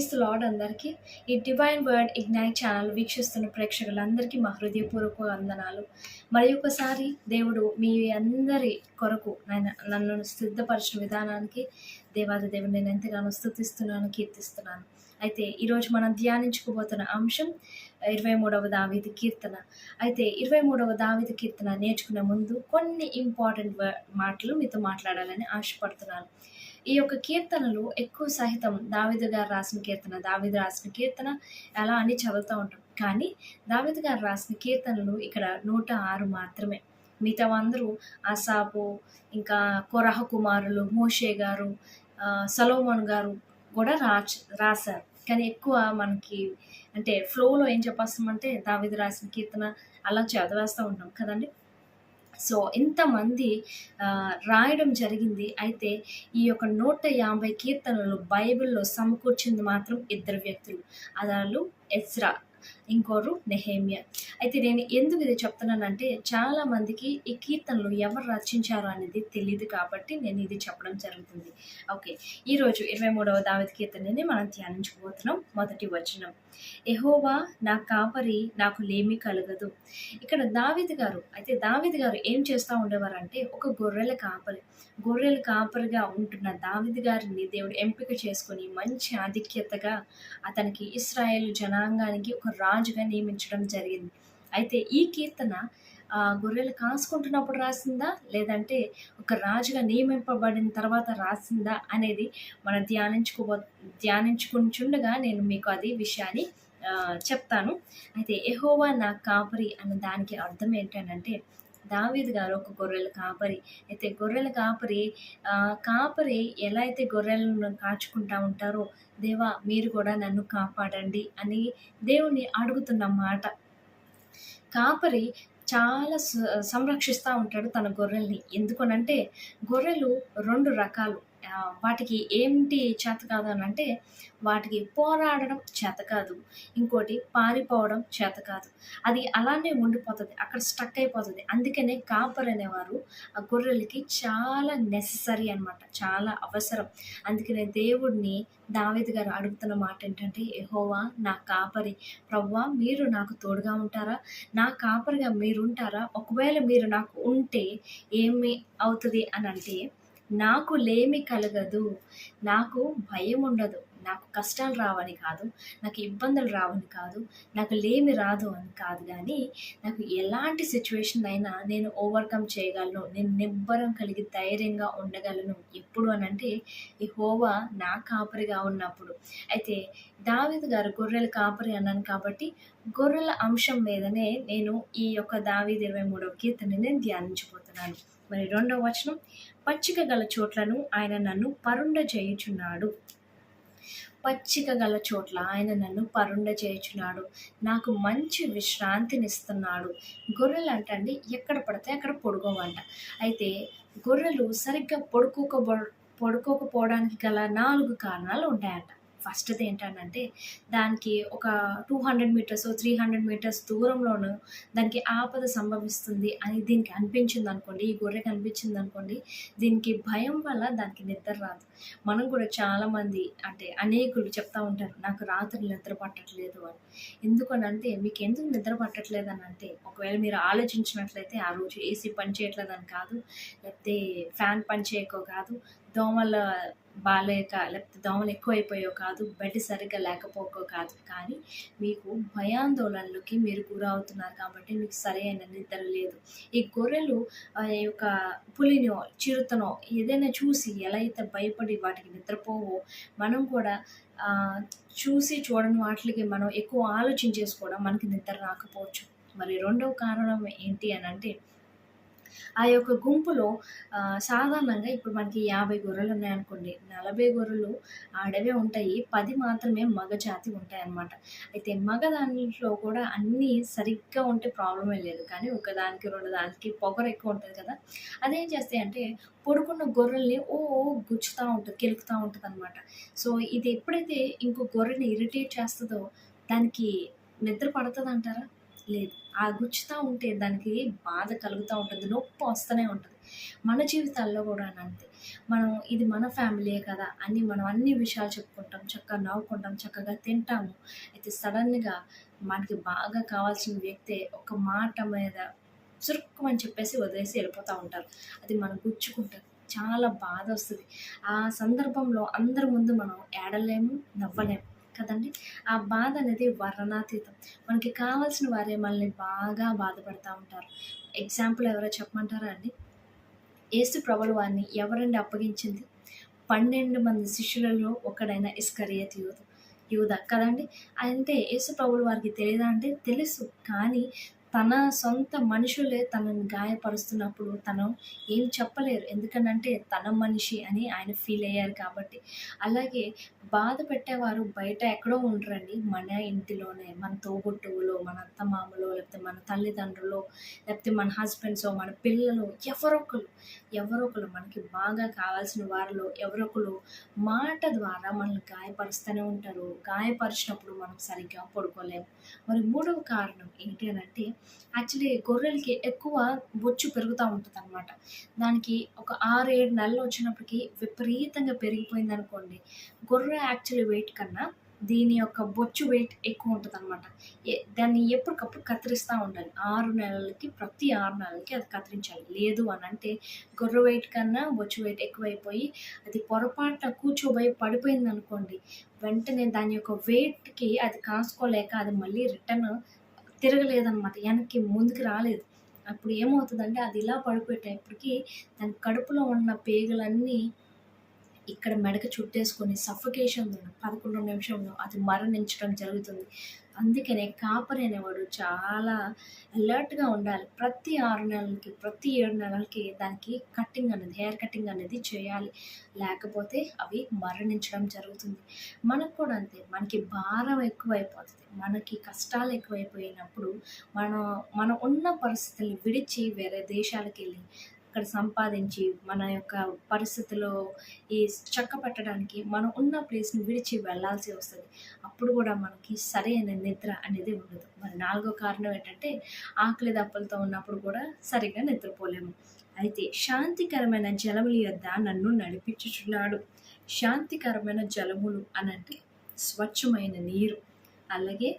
Praise lord అందరికీ ఈ divine word ignite channel వీక్షిస్తున్న ప్రేక్షకులందరికీ మా హృదయపూర్వక వందనాలు. మరి ఒకసారి దేవుడు మీ అందరి కొరకు ఆయన నన్ను సిద్ధపరిచిన విధానానికి దేవాది దేవుడు నేను ఎంతగానో స్థుతిస్తున్నాను కీర్తిస్తున్నాను. అయితే ఈరోజు మనం ధ్యానించుకోబోతున్న అంశం ఇరవై మూడవ దావిది కీర్తన. అయితే ఇరవై మూడవ దావిది కీర్తన నేర్చుకునే ముందు కొన్ని ఇంపార్టెంట్ మాటలు మీతో మాట్లాడాలని ఆశపడుతున్నాను. ఈ యొక్క కీర్తనలు ఎక్కువ సహితం దావిదు గారు రాసిన కీర్తన దావిదు రాసిన కీర్తన ఎలా అని చదువుతూ ఉంటాం. కానీ దావిదు గారు రాసిన కీర్తనలు ఇక్కడ నూట ఆరు మాత్రమే. మిగతా అందరూ అసాపు ఇంకా కొరహ కుమారులు మోషే గారు సలోమన్ గారు కూడా రాచ రాశారు. కానీ ఎక్కువ మనకి అంటే ఫ్లోలో ఏం చెప్పేస్తామంటే దావిదు రాసిన కీర్తన అలా చదివేస్తూ ఉంటాం కదండి. సో ఇంతమంది రాయడం జరిగింది. అయితే ఈ యొక్క నూట యాభై కీర్తనలు బైబిల్లో సమకూర్చింది మాత్రం ఇద్దరు వ్యక్తులు. అదాలు ఎస్రా ఇంకోరు నెహేమియా. అయితే నేను ఎందుకు ఇది చెప్తున్నానంటే చాలా మందికి ఈ కీర్తనలు ఎవరు రచించారు అనేది తెలియదు కాబట్టి నేను ఇది చెప్పడం జరుగుతుంది. ఓకే ఈరోజు ఇరవై మూడవ దావిత కీర్తనని మనం ధ్యానించుకోబోతున్నాం మొదటి వచనం. ఎహోవా నా కాపరి నాకు లేమి కలగదు. ఇక్కడ దావిద్ గారు అయితే దావిద్ గారు ఏం చేస్తూ ఉండేవారంటే ఒక గొర్రెల కాపరి గొర్రెల కాపరిగా ఉంటున్న దావిద్ గారిని దేవుడు ఎంపిక చేసుకొని మంచి ఆధిక్యతగా అతనికి ఇస్రాయేల్ జనాంగానికి ఒక రాజు రాజుగా నియమించడం జరిగింది. అయితే ఈ కీర్తన గొర్రెలు కాసుకుంటున్నప్పుడు రాసిందా? లేదంటే ఒక రాజుగా నియమింపబడిన తర్వాత రాసిందా అనేది మనం ధ్యానించుకోబో ధ్యానించుకుంటుండగా నేను మీకు అది విషయాన్ని చెప్తాను. అయితే ఎహోవా నా కాపరి అన్న దానికి అర్థం ఏంటంటే దావీదు గారు ఒక గొర్రెల కాపరి. అయితే గొర్రెల కాపరి కాపరి ఎలా అయితే గొర్రెలను కాచుకుంటా ఉంటారో దేవా మీరు కూడా నన్ను కాపాడండి అని దేవుణ్ణి అడుగుతున్న మాట. కాపరి చాలా స- సంరక్షిస్తూ ఉంటాడు తన గొర్రెల్ని. ఎందుకనంటే గొర్రెలు రెండు రకాలు. వాటికి ఏంటి చేత కాదు అని అంటే వాటికి పోరాడడం చేత కాదు. ఇంకోటి పారిపోవడం చేత కాదు. అది అలానే ఉండిపోతుంది. అక్కడ స్టక్ అయిపోతుంది. అందుకనే కాపర్ అనేవారు ఆ గొర్రెలకి చాలా నెససరీ అన్నమాట. చాలా అవసరం. అందుకనే దేవుడిని దావేద్ గారు అడుగుతున్న మాట ఏంటంటే ఎహోవా నా కాపరి. ప్రవ్వా మీరు నాకు తోడుగా ఉంటారా? నా కాపరిగా మీరు ఉంటారా ఒకవేళ మీరు నాకు ఉంటే ఏమి అవుతుంది అని అంటే నాకు లేమి కలగదు నాకు భయం ఉండదు నాకు కష్టాలు రావని కాదు నాకు ఇబ్బందులు రావని కాదు నాకు లేమి రాదు అని కాదు కానీ నాకు ఎలాంటి సిచ్యువేషన్ అయినా నేను ఓవర్కమ్ చేయగలను నేను నిబ్బరం కలిగి ధైర్యంగా ఉండగలను ఎప్పుడు అని అంటే ఈ హోవా నా కాపరిగా ఉన్నప్పుడు. అయితే దావిద్ గారు గొర్రెల కాపరి అన్నాను కాబట్టి గొర్రెల అంశం మీదనే నేను ఈ యొక్క దావిద్ ఇరవై మూడవ కీర్తనని నేను ధ్యానించబోతున్నాను. మరి రెండవ వచనం పచ్చిక గల చోట్లను ఆయన నన్ను పరుండ చేయుచున్నాడు పచ్చిక గల చోట్ల ఆయన నన్ను పరుండ చేయుచున్నాడు నాకు మంచి విశ్రాంతినిస్తున్నాడు. గొర్రెలు అంటండి ఎక్కడ పడితే అక్కడ పొడుకోవంట అయితే గొర్రెలు సరిగ్గా పడుకోక పడుకోకపోవడానికి గల నాలుగు కారణాలు ఉంటాయంట. ఫస్ట్ది ఏంటంటే దానికి ఒక two hundred meters three hundred meters దూరంలోనూ దానికి ఆపద సంభవిస్తుంది అని దీనికి అనిపించింది అనుకోండి ఈ గొర్రెకి అనిపించింది అనుకోండి దీనికి భయం వల్ల దానికి నిద్ర రాదు. మనం కూడా చాలామంది అంటే అనేకులు చెప్తా ఉంటారు నాకు రాత్రి నిద్ర పట్టట్లేదు అని. ఎందుకనంటే మీకు ఎందుకు నిద్ర పట్టట్లేదు అని అంటే ఒకవేళ మీరు ఆలోచించినట్లయితే ఆ రోజు ఏసీ పని చేయట్లేదని కాదు లేకపోతే ఫ్యాన్ పని చేయకో కాదు దోమల బాలేక లేకపోతే దోమలు ఎక్కువైపోయో కాదు బెడ్ సరిగ్గా లేకపోకో కాదు. కానీ మీకు భయాందోళనలకి మీరు గురవుతున్నారు కాబట్టి మీకు సరైన నిద్ర లేదు. ఈ గొర్రెలు ఆ యొక్క పులినో చిరుతనో ఏదైనా చూసి ఎలా అయితే భయపడి వాటికి నిద్రపోవో మనం కూడా చూసి చూడని వాటికి మనం ఎక్కువ ఆలోచన చేసుకోవడం మనకి నిద్ర రాకపోవచ్చు. మరి రెండవ కారణం ఏంటి అని అంటే ఆ యొక్క గుంపులో సాధారణంగా ఇప్పుడు మనకి యాభై గొర్రెలు ఉన్నాయనుకోండి నలభై గొర్రెలు ఆడవే ఉంటాయి పది మాత్రమే మగ జాతి ఉంటాయన్నమాట. అయితే మగ దాంట్లో కూడా అన్నీ సరిగ్గా ఉంటే ప్రాబ్లమే లేదు. కానీ ఒకదానికి రెండు దానికి పొగరు ఎక్కువ ఉంటుంది కదా. అదేం చేస్తాయి అంటే పడుకున్న గొర్రెల్ని ఓ ఓ గుచ్చుతూ ఉంటుంది కెలుకుతూ ఉంటుంది అనమాట సో ఇది ఎప్పుడైతే ఇంకో గొర్రెని ఇరిటేట్ చేస్తుందో దానికి నిద్ర పడుతుంది అంటారా లేదు. ఆ గుచ్చుతూ ఉంటే దానికి బాధ కలుగుతూ ఉంటుంది నొప్పి వస్తూనే ఉంటుంది. మన జీవితాల్లో కూడా అంతే. మనం ఇది మన ఫ్యామిలీయే కదా అని మనం అన్ని విషయాలు చెప్పుకుంటాం చక్కగా నవ్వుకుంటాం చక్కగా తింటాము. అయితే సడన్గా మనకి బాగా కావాల్సిన వ్యక్తే ఒక మాట మీద చురుక్కుమని చెప్పేసి వదిలేసి వెళ్ళిపోతూ ఉంటారు. అది మనం గుచ్చుకుంటాం చాలా బాధ వస్తుంది. ఆ సందర్భంలో అందరి ముందు మనం ఏడలేము నవ్వలేము కదండి? ఆ బాధ అనేది వర్ణనాతీతం. మనకి కావాల్సిన వారే మనల్ని బాగా బాధపడుతూ ఉంటారు. ఎగ్జాంపుల్ ఎవరో చెప్పమంటారా అండి? ఏసు ప్రభులు వారిని ఎవరండి అప్పగించింది? పన్నెండు మంది శిష్యులలో ఒకడైన ఇస్కరియత్ యూద. యూద కదండి? అంటే యేసు ప్రభులు వారికి తెలియదా అంటే తెలుసు. కానీ తన సొంత మనుషులే తనని గాయపరుస్తున్నప్పుడు తను ఏం చెప్పలేరు. ఎందుకనంటే తన మనిషి అని ఆయన ఫీల్ అయ్యారు కాబట్టి. అలాగే బాధ పెట్టేవారు బయట ఎక్కడో ఉండరండి. మన ఇంటిలోనే మన తోబుట్టువులో మన అత్తమామలో లేకపోతే మన తల్లిదండ్రులు లేకపోతే మన హస్బెండ్స్ మన పిల్లలు ఎవరొకరు ఎవరొకరు మనకి బాగా కావాల్సిన వారిలో ఎవరొకరు మాట ద్వారా మనల్ని గాయపరుస్తూనే ఉంటారు. గాయపరిచినప్పుడు మనం సరిగ్గా పడుకోలేము మరి మూడవ కారణం ఏంటి అని అంటే యాక్చువల్లీ గొర్రెలకి ఎక్కువ బొచ్చు పెరుగుతూ ఉంటుంది అనమాట దానికి ఒక ఆరు ఏడు నెలలు వచ్చినప్పటికి విపరీతంగా పెరిగిపోయింది అనుకోండి. గొర్రె యాక్చువల్లీ వెయిట్ కన్నా దీని యొక్క బొచ్చు వెయిట్ ఎక్కువ ఉంటుంది అనమాట దాన్ని ఎప్పటికప్పుడు కత్తిరిస్తూ ఉండాలి. ఆరు నెలలకి ప్రతి ఆరు నెలలకి అది కత్తిరించాలి. లేదు అని అంటే గొర్రె వెయిట్ కన్నా బొచ్చు వెయిట్ ఎక్కువైపోయి అది పొరపాటున కూర్చోబోయి పడిపోయింది అనుకోండి వెంటనే దాని యొక్క వెయిట్కి అది కాసుకోలేక అది మళ్ళీ రిటర్న్ తిరగలేదన్నమాట. వెనక్కి ముందుకు రాలేదు. అప్పుడు ఏమవుతుందంటే అది ఇలా పడిపోయేటప్పటికి దాని కడుపులో ఉన్న పేగులన్నీ ఇక్కడ మెడక చుట్టేసుకొని సఫకేషన్ పదకొండు నిమిషంలో అది మరణించడం జరుగుతుంది. అందుకనే కాపరి అనేవాడు చాలా అలర్ట్గా ఉండాలి. ప్రతి ఆరు నెలలకి ప్రతి ఏడు నెలలకి దానికి కట్టింగ్ అనేది హెయిర్ కటింగ్ అనేది చేయాలి. లేకపోతే అవి మరణించడం జరుగుతుంది. మనకు కూడా అంతే. మనకి భారం ఎక్కువైపోతుంది. మనకి కష్టాలు ఎక్కువైపోయినప్పుడు మనం మనం ఉన్న పరిస్థితుల్ని విడిచి వేరే దేశాలకు వెళ్ళి అక్కడ సంపాదించి మన యొక్క పరిస్థితిలో ఈ చక్క పెట్టడానికి మనం ఉన్న ప్లేస్ని విడిచి వెళ్ళాల్సి వస్తుంది. అప్పుడు కూడా మనకి సరైన నిద్ర అనేది ఉండదు. మరి నాలుగో కారణం ఏంటంటే ఆకలి దప్పలతో ఉన్నప్పుడు కూడా సరిగ్గా నిద్రపోలేము. అయితే శాంతికరమైన జలముల యొద్ద నన్ను నడిపించుచున్నాడు. శాంతికరమైన జలములు అనంటే స్వచ్ఛమైన నీరు. అలాగే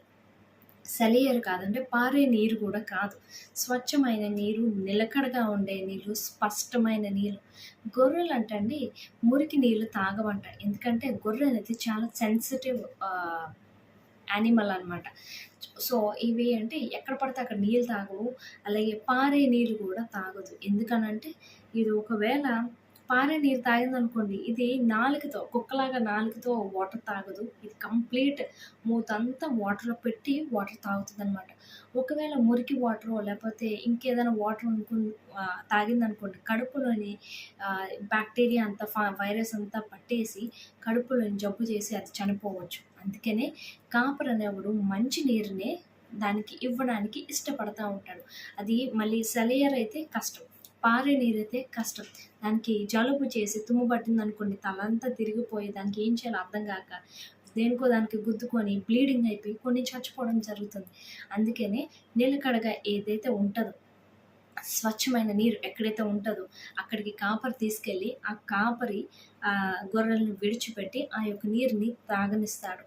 సెలయరు కాదంటే పారే నీరు కూడా కాదు. స్వచ్ఛమైన నీరు నిలకడగా ఉండే నీళ్ళు స్పష్టమైన నీరు. గొర్రెలు అంటండి మురికి నీళ్ళు తాగమంట ఎందుకంటే గొర్రె అనేది చాలా సెన్సిటివ్ యానిమల్ అనమాట సో ఇవి అంటే ఎక్కడ పడితే అక్కడ నీళ్ళు తాగవు. అలాగే పారే నీళ్ళు కూడా తాగదు. ఎందుకనంటే ఇది ఒకవేళ పారే నీరు తాగిందనుకోండి ఇది నాలుగుతో కుక్కలాగా నాలుకతో వాటర్ తాగదు. ఇది కంప్లీట్ మూతంతా వాటర్లో పెట్టి వాటర్ తాగుతుంది అనమాట ఒకవేళ మురికి వాటర్ లేకపోతే ఇంకేదైనా వాటర్ అనుకు తాగిందనుకోండి కడుపులోని బ్యాక్టీరియా అంతా వైరస్ అంతా పట్టేసి కడుపులోని జబ్బు చేసి అది చనిపోవచ్చు. అందుకనే కాపర్ అనేవాడు మంచి నీరునే దానికి ఇవ్వడానికి ఇష్టపడతా ఉంటాడు. అది మళ్ళీ సెలయర్ అయితే కష్టం. పారే నీరైతే కష్టం. దానికి జలుబు చేసి తుమ్ము పట్టింది అనుకోండి తలంతా తిరిగిపోయి దానికి ఏం చేయాలో అర్థం కాక దేనికో దానికి గుద్దుకొని బ్లీడింగ్ అయిపోయి కొన్ని చచ్చిపోవడం జరుగుతుంది. అందుకనే నిలకడగా ఏదైతే ఉంటుందో స్వచ్ఛమైన నీరు ఎక్కడైతే ఉంటుందో అక్కడికి కాపరి తీసుకెళ్ళి ఆ కాపరి ఆ గొర్రెలను విడిచిపెట్టి ఆ యొక్క నీరుని తాగనిస్తాడు.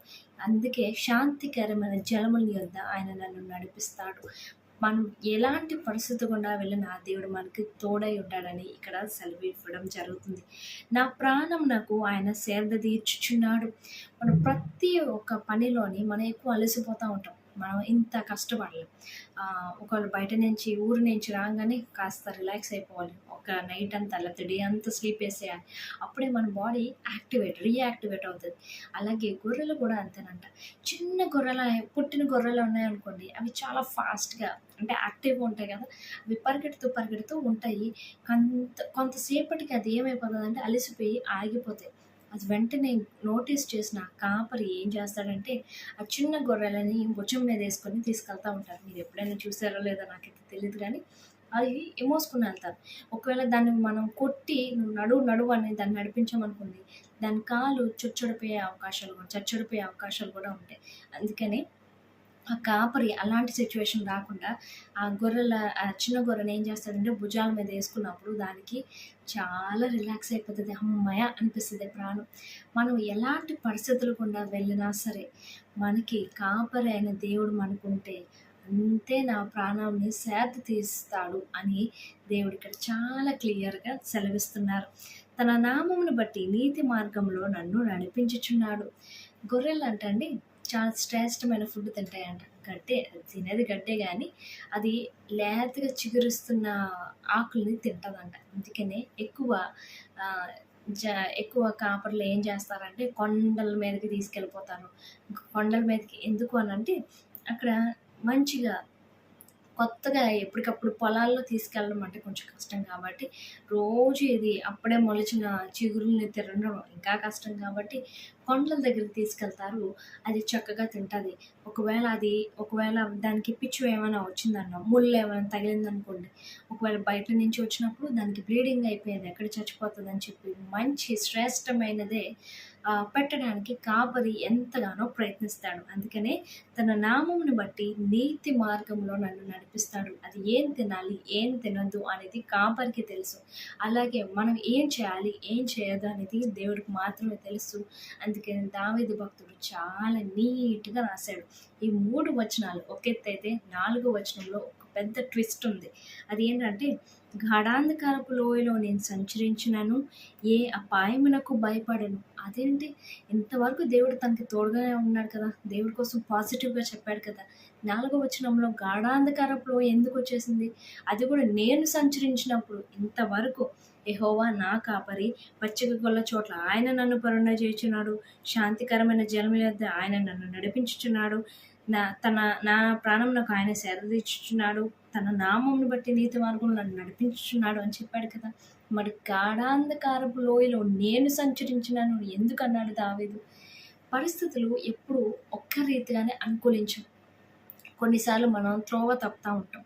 అందుకే శాంతికరమైన జలముల యొద్ద ఆయన నన్ను నడిపిస్తాడు. మనం ఎలాంటి పరిస్థితి గుండా వెళ్ళిన దేవుడు మనకి తోడై ఉంటాడని ఇక్కడ సెలవు ఇవ్వడం జరుగుతుంది. నా ప్రాణం నాకు ఆయన సేద తీర్చుచున్నాడు. మనం ప్రతి ఒక్క పనిలోని మనం ఎక్కువ అలసిపోతూ ఉంటాం. మనం ఇంత కష్టపడలేం. ఒకవేళ బయట నుంచి ఊరు నుంచి రాగానే కాస్త రిలాక్స్ అయిపోవాలి. ఒక నైట్ అంతా లేకపోతే డే అంతా స్లీప్ వేసేయాలి. అప్పుడే మన బాడీ యాక్టివేట్ రీయాక్టివేట్ అవుతుంది. అలాగే గొర్రెలు కూడా అంతేనంట. చిన్న గొర్రెల పుట్టిన గొర్రెలు ఉన్నాయనుకోండి అవి చాలా ఫాస్ట్గా అంటే యాక్టివ్గా ఉంటాయి కదా. అవి పరిగెడుతూ పరిగెడుతూ ఉంటాయి. కొంత కొంతసేపటికి అది ఏమైపోతుంది అంటే అలసిపోయి ఆగిపోతాయి. అది వెంటనే నోటీస్ చేసిన కాపరి ఏం చేస్తాడంటే ఆ చిన్న గొర్రెలని భుజం మీద వేసుకొని తీసుకెళ్తూ ఉంటారు. మీరు ఎప్పుడైనా చూసారో లేదో నాకైతే తెలియదు కానీ అది ఎమోసుకుని వెళ్తారు. ఒకవేళ దాన్ని మనం కొట్టి నువ్వు నడువు నడువు అని దాన్ని నడిపించామనుకుంది దాని కాలు చొచ్చడిపోయే అవకాశాలు కూడా చచ్చడిపోయే అవకాశాలు కూడా ఉంటాయి. అందుకని ఆ కాపరి అలాంటి సిచ్యువేషన్ రాకుండా ఆ గొర్రెల ఆ చిన్న గొర్రెని ఏం చేస్తాడంటే భుజాల మీద వేసుకున్నప్పుడు దానికి చాలా రిలాక్స్ అయిపోతుంది. అమ్మాయ అనిపిస్తుంది ప్రాణం. మనం ఎలాంటి పరిస్థితులు గుండా వెళ్ళినా సరే మనకి కాపరి అయిన దేవుడు మనకుంటే అంతే నా ప్రాణాన్ని సేద తీస్తాడు అని దేవుడు ఇక్కడ చాలా క్లియర్గా సెలవిస్తున్నారు. తన నామమును బట్టి నీతి మార్గంలో నన్ను నడిపించుచున్నాడు. గొర్రెలు అంటే అండి చాలా శ్రేష్టమైన ఫుడ్ తింటాయంట. గడ్డే తినేది గడ్డే కానీ అది లేతగా చిగురుస్తున్న ఆకుల్ని తింటుందంట. అందుకనే ఎక్కువ జ ఎక్కువ కాపర్లు ఏం చేస్తారంటే కొండల మీదకి తీసుకెళ్ళిపోతారు. కొండల మీదకి ఎందుకు అని అంటే అక్కడ మంచిగా కొత్తగా ఎప్పటికప్పుడు పొలాల్లో తీసుకెళ్ళడం అంటే కొంచెం కష్టం కాబట్టి రోజు ఇది అప్పుడే మొలిచిన చిగురుల్ని తినడం ఇంకా కష్టం కాబట్టి కొండల దగ్గరికి తీసుకెళ్తారు. అది చక్కగా తింటుంది. ఒకవేళ అది ఒకవేళ దానికి పిచ్చు ఏమైనా వచ్చిందన్న ముళ్ళు ఏమైనా తగిలిందనుకోండి ఒకవేళ బయట నుంచి వచ్చినప్పుడు దానికి బ్లీడింగ్ అయిపోయింది ఎక్కడ చచ్చిపోతుంది అని చెప్పి మంచి శ్రేష్టమైనదే పెట్టడానికి కాపరి ఎంతగానో ప్రయత్నిస్తాడు. అందుకనే తన నామమును బట్టి నీతి మార్గంలో నన్ను నడిపిస్తాడు. అది ఏం తినాలి ఏం తినద్దు అనేది కాపరికి తెలుసు. అలాగే మనం ఏం చేయాలి ఏం చేయదు అనేది దేవుడికి మాత్రమే తెలుసు. అందుకని దావేది భక్తుడు చాలా నీట్గా రాశాడు. ఈ మూడు వచనాలు ఒక నాలుగు వచనంలో ఒక పెద్ద ట్విస్ట్ ఉంది. అది ఏంటంటే గాఢాంధకారపు లోయలో నేను సంచరించినాను ఏ అపాయమునకు భయపడను. అదేంటి? ఇంతవరకు దేవుడు తనకి తోడుగానే ఉన్నాడు కదా. దేవుడి కోసం పాజిటివ్గా చెప్పాడు కదా. నాలుగో వచనంలో గాఢాంధకారపులో ఎందుకు వచ్చేసింది? అది కూడా నేను సంచరించినప్పుడు. ఇంతవరకు ఎహోవా నా కాపరి పచ్చిక గొల్ల చోట్ల ఆయన నన్ను పరుణ చేస్తున్నాడు శాంతికరమైన జలం ఆయన నన్ను నడిపించుచున్నాడు. నా తన నా ప్రాణం నాకు ఆయన సెరదీచుచున్నాడు తన నామంను బట్టి నీతి మార్గం నన్ను నడిపించుచున్నాడు అని చెప్పాడు కదా. మరి గాఢాంధకారపు లోయలో నేను సంచరించినాను ఎందుకు అన్నాడు దావేదు? పరిస్థితులు ఎప్పుడు ఒక్క రీతిగానే అనుకూలించవు. కొన్నిసార్లు మనం త్రోవ తప్పుతూ ఉంటాం.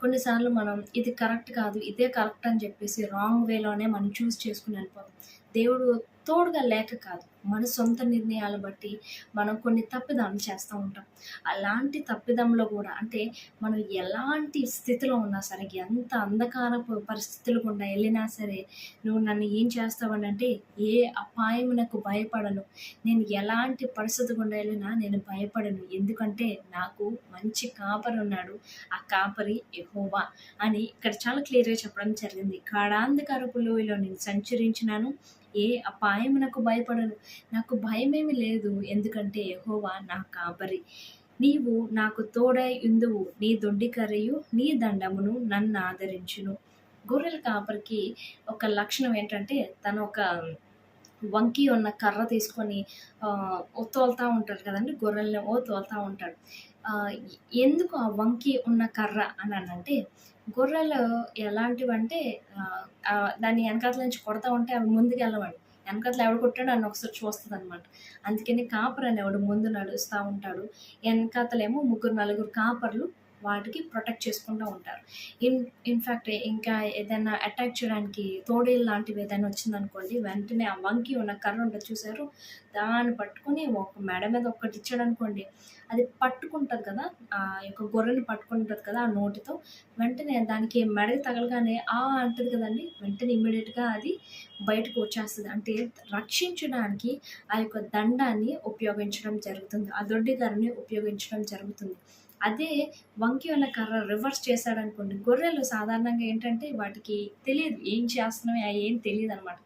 కొన్నిసార్లు మనం ఇది కరెక్ట్ కాదు ఇదే కరెక్ట్ అని చెప్పేసి రాంగ్ వేలోనే మనం చూస్ చేసుకుని వెళ్ళిపోతాం. దేవుడు తోడుగా లేక కాదు. మన సొంత నిర్ణయాలు బట్టి మనం కొన్ని తప్పిదం చేస్తూ ఉంటాం. అలాంటి తప్పిదంలో కూడా అంటే మనం ఎలాంటి స్థితిలో ఉన్నా సరే ఎంత అంధకారపు పరిస్థితులు గుండా వెళ్ళినా సరే నువ్వు నన్ను ఏం చేస్తావని అంటే ఏ అపాయమునకు భయపడను. నేను ఎలాంటి పరిస్థితి గుండా వెళ్ళినా నేను భయపడను. ఎందుకంటే నాకు మంచి కాపరి ఉన్నాడు. ఆ కాపరి ఎహోవా అని ఇక్కడ చాలా క్లియర్గా చెప్పడం జరిగింది. కాడాంధకారపు లోయలో నేను సంచరించినాను. ఏ అపాయమునకు భయపడను. నాకు భయమేమి లేదు. ఎందుకంటే యహోవా నా కాపరి. నీవు నాకు తోడై ఉందువు నీ దొడ్డి కర్రయు నీ దండమును నన్ను ఆదరించును. గొర్రెల కాపరికి ఒక లక్షణం ఏంటంటే తను ఒక వంకి ఉన్న కర్ర తీసుకొని తోలుతూ ఉంటారు కదండి. గొర్రెలను ఓ తోలుతూ ఉంటాడు. ఎందుకు ఆ వంకి ఉన్న కర్ర అని అంటే గొర్రెలు ఎలాంటివంటే దాన్ని వెనకాతల నుంచి కొడతా ఉంటే అవి ముందుకు వెళ్ళవండి. వెనకాతల ఎవడు కొట్టాడు అని ఒకసారి చూస్తుంది అనమాట అందుకని కాపర్ అనేవాడు ముందు నడుస్తూ ఉంటాడు. వెనకాతలేమో ముగ్గురు నలుగురు కాపర్లు వాటికి ప్రొటెక్ట్ చేసుకుంటూ ఉంటారు. ఇన్ ఇన్ఫ్యాక్ట్ ఇంకా ఏదైనా అటాక్ చేయడానికి తోడేలు లాంటివి ఏదైనా వచ్చిందనుకోండి వెంటనే ఆ వంకి ఉన్న కర్ర ఉంటుంది చూసారు దాన్ని పట్టుకొని ఒక మెడ మీద ఒక్కటి ఇచ్చాడు అనుకోండి అది పట్టుకుంటుంది కదా ఆ యొక్క గొర్రెని పట్టుకుంటుంది కదా ఆ నోటితో వెంటనే దానికి మెడకి తగలగానే ఆ అంటుంది కదండి వెంటనే ఇమ్మీడియట్గా అది బయటకు వచ్చేస్తుంది. అంటే రక్షించడానికి ఆ యొక్క దండాన్ని ఉపయోగించడం జరుగుతుంది ఆ దొడ్డి కర్రని ఉపయోగించడం జరుగుతుంది. అదే వంకి ఉన్న కర్ర రివర్స్ చేశాడనుకోండి గొర్రెలు సాధారణంగా ఏంటంటే వాటికి తెలియదు ఏం చేస్తున్నాయి అవి ఏం తెలియదు అనమాట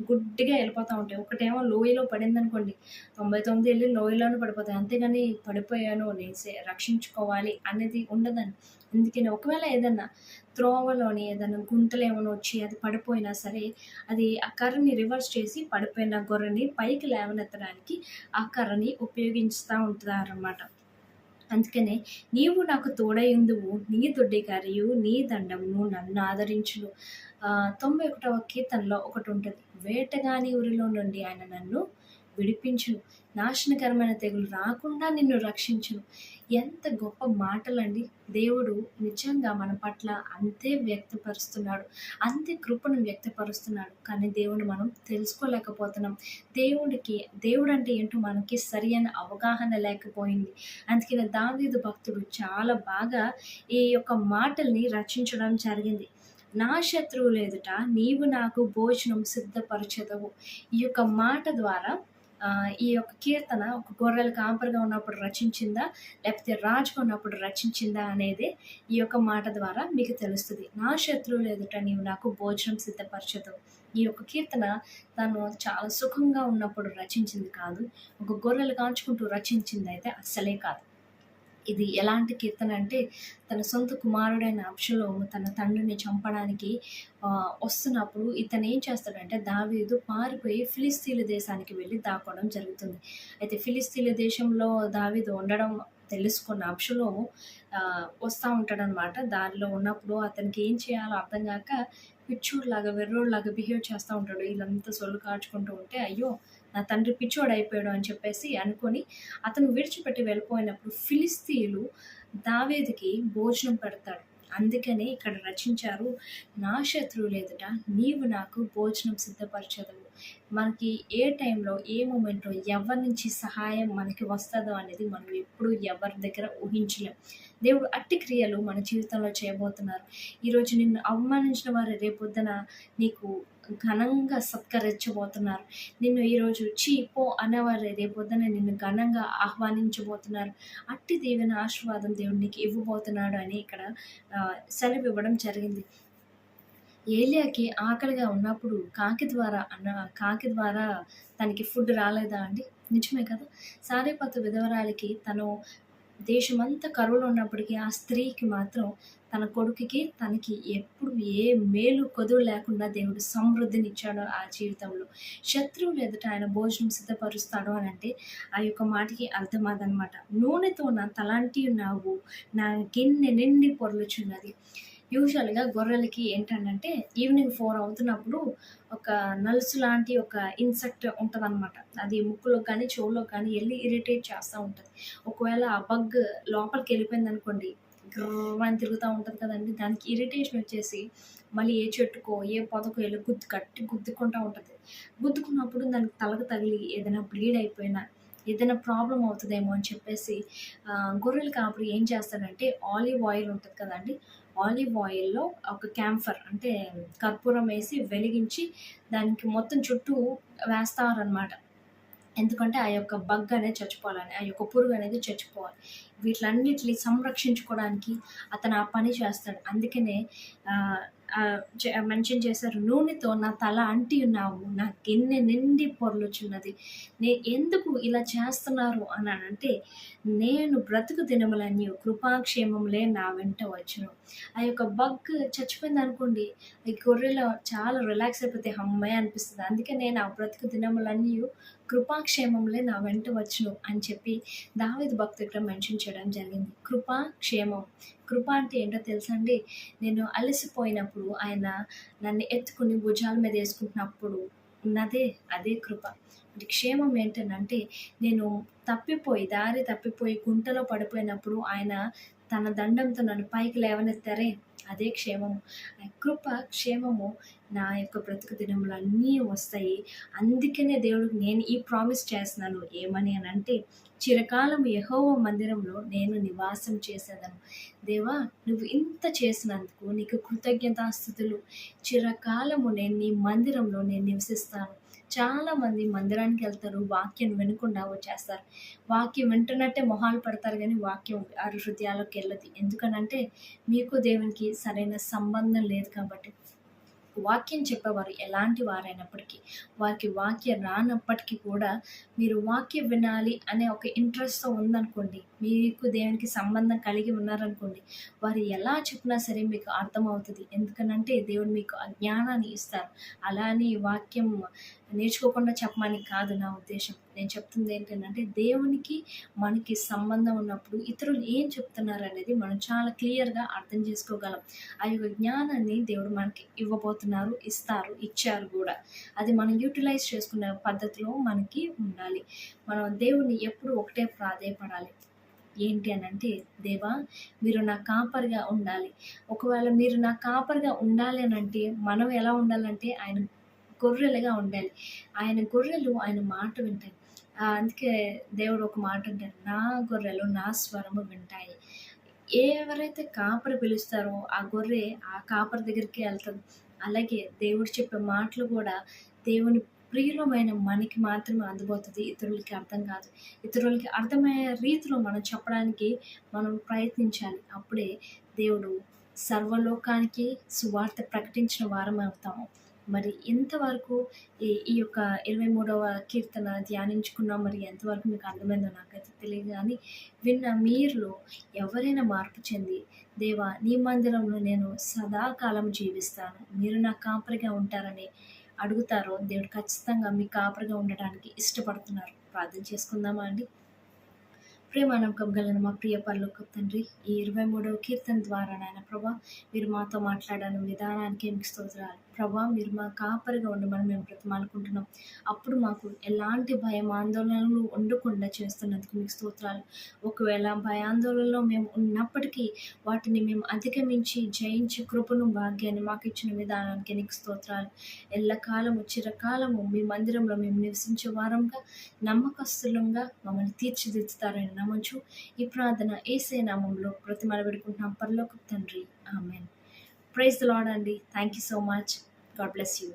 గుడ్డిగా వెళ్ళిపోతూ ఉంటాయి. ఒకటేమో లోయలో పడింది అనుకోండి తొంభై తొమ్మిది వెళ్ళి లోయలోనే పడిపోతాయి. అంతేగాని పడిపోయాను నేను రక్షించుకోవాలి అనేది ఉండదని అందుకని ఒకవేళ ఏదన్నా త్రోవలోని ఏదైనా గుంతలు ఏమైనా వచ్చి అది పడిపోయినా సరే అది ఆ కర్రని రివర్స్ చేసి పడిపోయిన గొర్రెని పైకి లేవనెత్తడానికి ఆ కర్రని ఉపయోగిస్తూ ఉంటారన్నమాట అందుకనే నీవు నాకు తోడయుందువు నీ దొడ్డికారియు నీ దండమును నన్ను ఆదరించును. తొంభై ఒకటవ కీర్తనలో ఒకటి ఉంటుంది వేటగాని ఊరిలో నుండి ఆయన నన్ను విడిపించును. నాశనకరమైన తెగులు రాకుండా నిన్ను రక్షించును. ఎంత గొప్ప మాటలండి. దేవుడు నిజంగా మన పట్ల అంతే వ్యక్తపరుస్తున్నాడు. అంతే కృపను వ్యక్తపరుస్తున్నాడు. కానీ దేవుడు మనం తెలుసుకోలేకపోతున్నాం. దేవుడికి దేవుడు అంటే ఏంటో మనకి సరి అయిన అవగాహన లేకపోయింది. అందుకని దావీదు భక్తుడు చాలా బాగా ఈ యొక్క మాటల్ని రచించడం జరిగింది. నా శత్రువు లేదుట నీవు నాకు భోజనం సిద్ధపరచదవు. ఈ యొక్క మాట ద్వారా ఈ యొక్క కీర్తన ఒక గొర్రెల కాంపర్గా ఉన్నప్పుడు రచించిందా? లేకపోతే రాజుగా ఉన్నప్పుడు రచించిందా అనేది ఈ యొక్క మాట ద్వారా మీకు తెలుస్తుంది. నా శత్రువులు ఎదుట నీవు నాకు భోజనం సిద్ధపరచదు. ఈ యొక్క కీర్తన తను చాలా సుఖంగా ఉన్నప్పుడు రచించింది కాదు. ఒక గొర్రెలు కాంచుకుంటూ రచించింది అయితే అస్సలే కాదు. ఇది ఎలాంటి కీర్తన అంటే తన సొంత కుమారుడైన అప్షలోము తన తండ్రిని చంపడానికి వస్తున్నప్పుడు ఇతను ఏం చేస్తాడంటే దావీదు పారిపోయి ఫిలిస్తీన్ల దేశానికి వెళ్ళి దాక్కోవడం జరుగుతుంది. అయితే ఫిలిస్తీన్ల దేశంలో దావీదు ఉండడం తెలుసుకున్న అప్షలోము వస్తూ ఉంటాడనమాట దారిలో ఉన్నప్పుడు అతనికి ఏం చేయాలో అర్థం కాక పిచ్చోడ్లాగా వెర్రోడ్లాగా బిహేవ్ చేస్తూ ఉంటాడు. వీళ్ళంతా సొల్లు కాచుకుంటూ ఉంటే అయ్యో నా తండ్రి పిచ్చోడు అయిపోయాడు అని చెప్పేసి అనుకొని అతను విడిచిపెట్టి వెళ్ళిపోయినప్పుడు ఫిలిస్తీన్లు దావేదికి భోజనం పెడతాడు. అందుకనే ఇక్కడ రచించారు నా శత్రువు లేదుట నీవు నాకు భోజనం సిద్ధపరచదు మనకి ఏ టైంలో ఏ మూమెంట్లో ఎవరి నుంచి సహాయం మనకి వస్తుందో అనేది మనం ఎప్పుడు ఎవరి దగ్గర ఊహించలేం. దేవుడు అట్టి క్రియలు మన జీవితంలో చేయబోతున్నారు. ఈరోజు నిన్ను అవమానించిన వారు రేపొద్దున నీకు ఘనంగా సత్కరించబోతున్నారు. నిన్ను ఈరోజు చీ పో అనేవారు రేపొద్దున నిన్ను ఘనంగా ఆహ్వానించబోతున్నారు. అట్టి దేవుని ఆశీర్వాదం దేవునికి ఇవ్వబోతున్నాడు అని ఇక్కడ సెలవు ఇవ్వడం జరిగింది. ఏలియాకి ఆకలిగా ఉన్నప్పుడు కాకి ద్వారా అన్న కాకి ద్వారా తనకి ఫుడ్ రాలేదా అండి? నిజమే కదా. సారేపత విధవరాలకి తను దేశమంతా కరువులో ఉన్నప్పటికీ ఆ స్త్రీకి మాత్రం తన కొడుకుకి తనకి ఎప్పుడు ఏ మేలు కొదువు లేకుండా దేవుడు సమృద్ధినిచ్చాడు ఆ జీవితంలో. శత్రువులు ఎదుట ఆయన భోజనం సిద్ధపరుస్తాడు అని అంటే ఆ యొక్క మాటకి అర్థమాదనమాట నూనెతో నా తలాంటి నావు నా గిన్నె నిండి పొరలుచున్నది. యూజువల్గా గొర్రెలకి ఏంటంటే ఈవినింగ్ ఫోర్ అవుతున్నప్పుడు ఒక నలుసు లాంటి ఒక ఇన్సెక్ట్ ఉంటుంది అనమాట అది ముక్కులో కానీ చెవులో కానీ వెళ్ళి ఇరిటేట్ చేస్తూ ఉంటుంది. ఒకవేళ ఆ బగ్ లోపలికి వెళ్ళిపోయింది అనుకోండి గ్రని తిరుగుతూ ఉంటుంది కదండి. దానికి ఇరిటేషన్ వచ్చేసి మళ్ళీ ఏ చెట్టుకో ఏ పొదకో వెళ్ళి గుద్దు కట్టి గుద్దుకుంటూ ఉంటుంది. గుద్దుకున్నప్పుడు దానికి తలకు తగిలి ఏదైనా బ్లీడ్ అయిపోయినా ఏదైనా ప్రాబ్లం అవుతుందేమో అని చెప్పేసి గొర్రెలు కాపుడు ఏం చేస్తాడంటే ఆలివ్ ఆయిల్ ఉంటుంది కదండి. ఆలివ్ ఆయిల్లో ఒక క్యాంఫర్ అంటే కర్పూరం వేసి వెలిగించి దానికి మొత్తం చుట్టూ వేస్తారనమాట ఎందుకంటే ఆ యొక్క బగ్ అనేది చచ్చిపోవాలని ఆ యొక్క పురుగు అనేది చచ్చిపోవాలి. వీటిలన్నిటిని సంరక్షించుకోవడానికి అతను ఆ పని చేస్తాడు. అందుకనే మెన్షన్ చేశారు. నూనెతో నా తల అంటి ఉన్నావు. నా గిన్నె నిండి పొరలుచున్నది. నే ఎందుకు ఇలా చేస్తున్నారు అని అంటే నేను బ్రతుకు దినములన్నీ కృపాక్షేమములే నా వెంట వచ్చును. ఆ యొక్క బగ్ చచ్చిపోయింది అనుకోండి ఈ గొర్రెలో చాలా రిలాక్స్ అయిపోతే అమ్మాయి అనిపిస్తుంది. అందుకే నేను ఆ బ్రతుకు దినములన్నీ కృపాక్షేమంలే నా వెంట వచ్చును అని చెప్పి దావేది భక్తు ఇక్కడ మెన్షన్ చేయడం జరిగింది. కృపాక్షేమం. కృప అంటే ఏంటో తెలుసండి? నేను అలసిపోయినప్పుడు ఆయన నన్ను ఎత్తుకుని భుజాల మీద వేసుకుంటున్నప్పుడు ఉన్నదే అదే కృప. అంటే క్షేమం ఏంటంటే నేను తప్పిపోయి దారి తప్పిపోయి గుంటలో పడిపోయినప్పుడు ఆయన తన దండంతో నన్ను పైకి లేవనెత్తారే అదే క్షేమము. కృప క్షేమము నా యొక్క బ్రతుకు దినములు అన్నీ వస్తాయి. అందుకనే దేవుడికి నేను ఈ ప్రామిస్ చేస్తున్నాను. ఏమని అని అంటే చిరకాలం యహోవ మందిరంలో నేను నివాసం చేసేదను. దేవా నువ్వు ఇంత చేసినందుకు నీకు కృతజ్ఞతాస్థుతులు. చిరకాలము నేను నీ మందిరంలో నేను నివసిస్తాను. చాలామంది మందిరానికి వెళ్తారు వాక్యం వినకుండా వచ్చేస్తారు. వాక్యం వింటున్నట్టే మొహాలు పడతారు కానీ వాక్యం ఆ హృదయాలకు వెళ్ళదు. ఎందుకనంటే మీకు దేవునికి సరైన సంబంధం లేదు కాబట్టి వాక్యం చెప్పేవారు ఎలాంటి వారైనప్పటికీ. వారికి వాక్యం రానప్పటికీ కూడా మీరు వాక్యం వినాలి అనే ఒక ఇంట్రెస్ట్తో ఉందనుకోండి మీకు దేవునికి సంబంధం కలిగి ఉన్నారనుకోండి వారు ఎలా చెప్పినా సరే మీకు అర్థమవుతుంది. ఎందుకనంటే దేవుడు మీకు అజ్ఞానాన్ని జ్ఞానాన్ని ఇస్తారు. అలా అని వాక్యం నేర్చుకోకుండా చెప్పమని కాదు నా ఉద్దేశం. నేను చెప్తుంది ఏంటంటే దేవునికి మనకి సంబంధం ఉన్నప్పుడు ఇతరులు ఏం చెప్తున్నారు అనేది మనం చాలా క్లియర్గా అర్థం చేసుకోగలం. ఆ యొక్క జ్ఞానాన్ని దేవుడు మనకి ఇవ్వబోతున్నారు ఇస్తారు ఇచ్చారు కూడా. అది మనం యూటిలైజ్ చేసుకునే పద్ధతిలో మనకి ఉండాలి. మనం దేవుణ్ణి ఎప్పుడు ఒకటే ప్రాధాయపడాలి. ఏంటి అని అంటే దేవా మీరు నా కాపరిగా ఉండాలి. ఒకవేళ మీరు నా కాపరిగా ఉండాలి అని అంటే మనం ఎలా ఉండాలంటే ఆయన గొర్రెలుగా ఉండాలి. ఆయన గొర్రెలు ఆయన మాట వింటాయి. అందుకే దేవుడు ఒక మాట అంటారు నా గొర్రెలు నా స్వరము వింటాయి. ఎవరైతే కాపరి పిలుస్తారో ఆ గొర్రె ఆ కాపరి దగ్గరికి వెళ్తుంది. అలాగే దేవుడు చెప్పే మాటలు కూడా దేవుని ప్రియులమైన మనకి మాత్రమే అందుబోతుంది ఇతరులకి అర్థం కాదు. ఇతరులకి అర్థమయ్యే రీతిలో మనం చెప్పడానికి మనం ప్రయత్నించాలి. అప్పుడే దేవుడు సర్వలోకానికి సువార్త ప్రకటించిన వారం అవుతాము మరి ఎంతవరకు ఈ ఈ యొక్క ఇరవై మూడవ కీర్తన ధ్యానించుకున్నాం మరి ఎంతవరకు మీకు అర్థమైందో నాకైతే తెలియదు కానీ విన్న మీరులో ఎవరైనా మార్పు చెంది దేవా నీ మందిరంలో నేను సదాకాలం జీవిస్తాను. మీరు నా కాపరిగా ఉంటారని అడుగుతారో దేవుడు ఖచ్చితంగా మీ కాపరిగా ఉండడానికి ఇష్టపడుతున్నారు. ప్రార్థన చేసుకుందామా అండి? ప్రేమ నమ్మకం మా ప్రియ పరలోక తండ్రి ఈ ఇరవై మూడవ కీర్తన ద్వారా నాయన ప్రభా మీరు మాతో మాట్లాడడం విధానానికి మీకు స్తోత్రాలు. ప్రభా మీరు మా కాపరిగా ఉండమని మేము బ్రతిమాలుకుంటున్నాం. అప్పుడు మాకు ఎలాంటి భయం ఆందోళనలు ఉండకుండా చేస్తున్నందుకు మీకు స్తోత్రాలు. ఒకవేళ భయాందోళనలో మేము ఉన్నప్పటికీ వాటిని మేము అధిగమించి జయించి కృపను భాగ్యాన్ని మాకు ఇచ్చిన విధానానికి నీకు స్తోత్రాలు. ఎల్లకాలము చిరకాలము మీ మందిరంలో మేము నివసించే వారంగా నమ్మకస్తులంగా మమ్మల్ని తీర్చిదిద్దుతారని నమ్మచ్చు ఈ ప్రార్థన ఏసే నామంలో ప్రతిమల పెడుకుంటున్నాం పరలోక తండ్రి. ఆమెన్. ప్రైజ్ ద లాడ్ అండి. Thank you so much God bless you